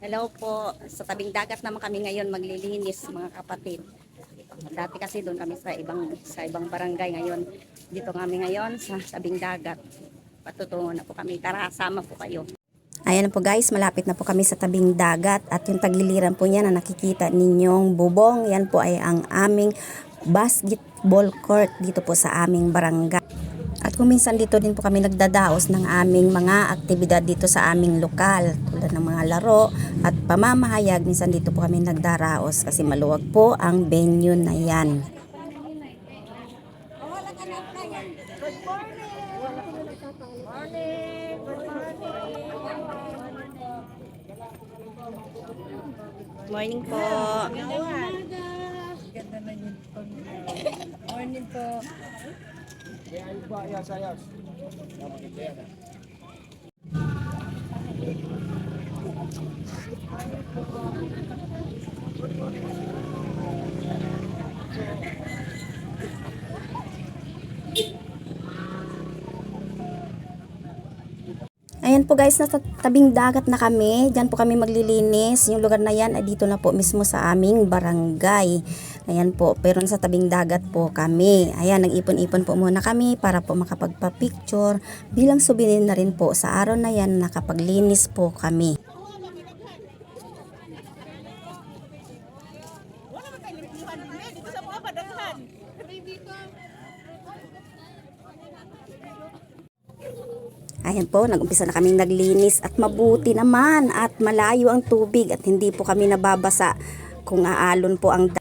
Hello po. Sa tabing dagat naman kami ngayon maglilinis mga kapatid. Dati kasi doon kami sa ibang sa ibang barangay ngayon. Dito kami ngayon sa tabing dagat. Patutungo na po kami. Tara, sama po kayo. Ayan po guys, malapit na po kami sa tabing dagat at yung tagiliran po niya na nakikita ninyong bubong, yan po ay ang aming basketball court dito po sa aming barangay. At kung minsan dito din po kami nagdadaos ng aming mga aktibidad dito sa aming lokal tulad ng mga laro at pamamahayag minsan dito po kami nagdaraos kasi maluwag po ang venue na yan. Morning po. Morning po. Ayan po guys, nasa tabing dagat na kami. Diyan po kami maglilinis. Yung lugar na yan ay dito na po mismo sa aming barangay. Ayan po, pero nasa tabing dagat po kami. Ayan, nag-ipon-ipon po muna kami para po makapagpa-picture. Bilang souvenir na rin po sa araw na yan nakapaglinis po kami. Ayan po, nag-umpisa na kaming naglinis at mabuti naman at malayo ang tubig at hindi po kami nababasa kung aalon po ang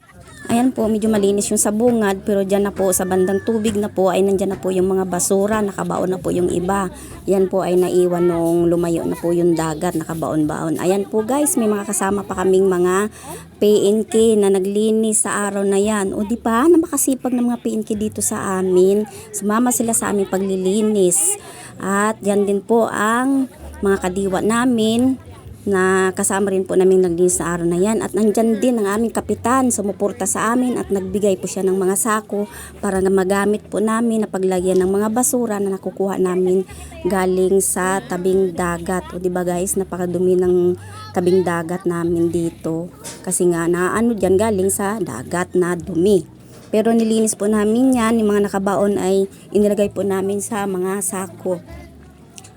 Ayan po, medyo malinis yung sabungad pero dyan na po sa bandang tubig na po ay nandyan na po yung mga basura, nakabaon na po yung iba. Yan po ay naiwan nung lumayo na po yung dagat, nakabaon-baon. Ayan po guys, may mga kasama pa kaming mga PNK na naglinis sa araw na yan. O di ba, na makasipag ng mga PNK dito sa amin. Sumama sila sa aming paglilinis. At yan din po ang mga kadiwa namin na kasama rin po namin naglinis sa araw na yan. At nandyan din ang aming kapitan, sumuporta sa amin at nagbigay po siya ng mga sako para na magamit po namin na paglagyan ng mga basura na nakukuha namin galing sa tabing dagat. O ba guys, napakadumi ng tabing dagat namin dito. Kasi nga na ano dyan galing sa dagat na dumi. Pero nilinis po namin yan, yung mga nakabaon ay inilagay po namin sa mga sako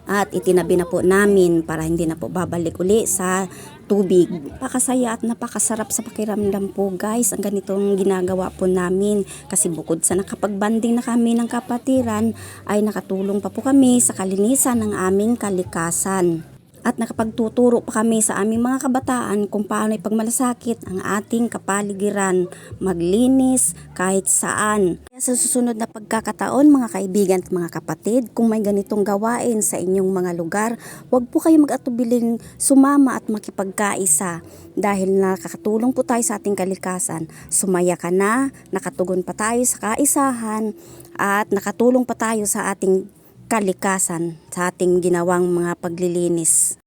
at itinabi na po namin para hindi na po babalik uli sa tubig. Pakasaya at napakasarap sa pakiramdam po guys ang ganitong ginagawa po namin kasi bukod sa nakapagbanding na kami ng kapatiran ay nakatulong pa po kami sa kalinisan ng aming kalikasan. At nakapagtuturo pa kami sa aming mga kabataan kung paano ipagmalasakit ang ating kapaligiran, maglinis kahit saan. Kaya sa susunod na pagkakataon mga kaibigan at mga kapatid, kung may ganitong gawain sa inyong mga lugar, huwag po kayo mag-atubiling sumama at makipagkaisa dahil nakakatulong po tayo sa ating kalikasan. Sumaya ka na, nakatugon pa tayo sa kaisahan at nakatulong pa tayo sa ating kalikasan sa ating ginawang mga paglilinis.